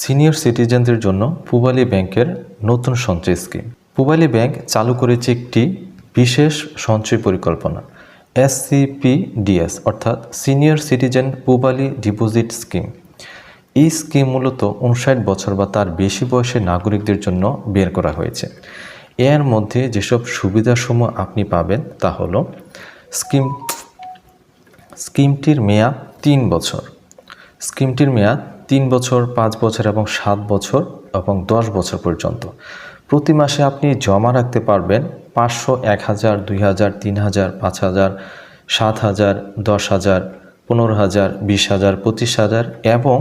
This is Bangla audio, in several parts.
সিনিয়র সিটিজেনদের জন্য পুবালী ব্যাংকের নতুন সঞ্চয় স্কিম। পুবালী ব্যাংক চালু করেছে একটি বিশেষ সঞ্চয় পরিকল্পনা এসসিপিডিএস অর্থাৎ senior citizen Pubali deposit scheme. এই স্কিম মূলত উনষাট বছর বা তার বেশি বয়সের নাগরিকদের জন্য বের করা হয়েছে। এর মধ্যে যেসব সুবিধাসমূহ আপনি পাবেন তা হলো স্কিম, স্কিমটির মেয়াদ তিন বছর। স্কিমটির মেয়াদ তিন বছর, পাঁচ বছর এবং সাত বছর এবং দশ বছর পর্যন্ত। প্রতি মাসে আপনি জমা রাখতে পারবেন পাঁচশো, এক হাজার, দুই হাজার, তিন হাজার, পাঁচ হাজার, সাত হাজার, দশ হাজার, পনেরো হাজার, বিশ হাজার, পঁচিশ হাজার এবং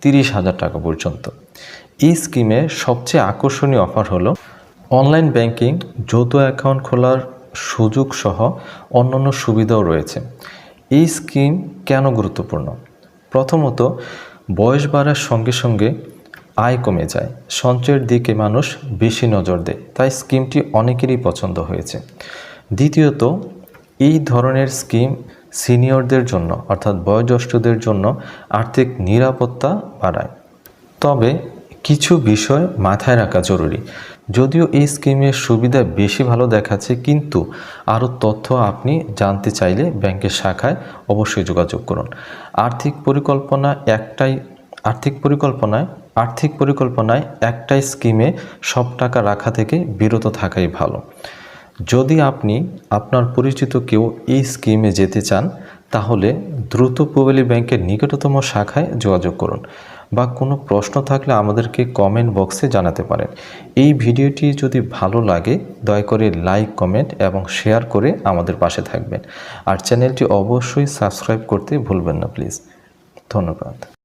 তিরিশ হাজার টাকা পর্যন্ত। এই স্কিমে সবচেয়ে আকর্ষণীয় অফার হলো অনলাইন ব্যাংকিং, যৌথ অ্যাকাউন্ট খোলার সুযোগ সহ অন্যান্য সুবিধাও রয়েছে। এই স্কিম কেন গুরুত্বপূর্ণ? প্রথমত বয়স বাড়ার সঙ্গে সঙ্গে আয় কমে যায়। সঞ্চয়ের দিকে মানুষ বেশি নজর দেয়, তাই স্কিমটি অনেকেরই পছন্দ হয়েছে। দ্বিতীয়ত, এই ধরনের স্কিম সিনিয়রদের জন্য, অর্থাৎ বয়োজ্যেষ্ঠদের জন্য আর্থিক নিরাপত্তা বাড়ায়। তবে কিছু বিষয় মাথায় রাখা জরুরি। যদিও এই স্কিমের সুবিধা বেশি ভালো দেখাচ্ছে, কিন্তু আরও তথ্য আপনি জানতে চাইলে ব্যাংকের শাখায় অবশ্যই যোগাযোগ করুন। আর্থিক পরিকল্পনা একটাই, আর্থিক পরিকল্পনায় আর্থিক পরিকল্পনায় একটাই স্কিমে সব টাকা রাখা থেকে বিরত থাকাই ভালো। যদি আপনি, আপনার পরিচিত কেউ এই স্কিমে যেতে চান, তাহলে দ্রুত পুবালী ব্যাংকের নিকটতম শাখায় যোগাযোগ করুন। বা কোনো প্রশ্ন থাকলে আমাদেরকে কমেন্ট বক্সে জানাতে পারেন। এই ভিডিওটি যদি ভালো লাগে, দয়া করে লাইক কমেন্ট এবং শেয়ার করে আমাদের পাশে থাকবেন। আর চ্যানেলটি অবশ্যই সাবস্ক্রাইব করতে ভুলবেন না প্লিজ ধন্যবাদ।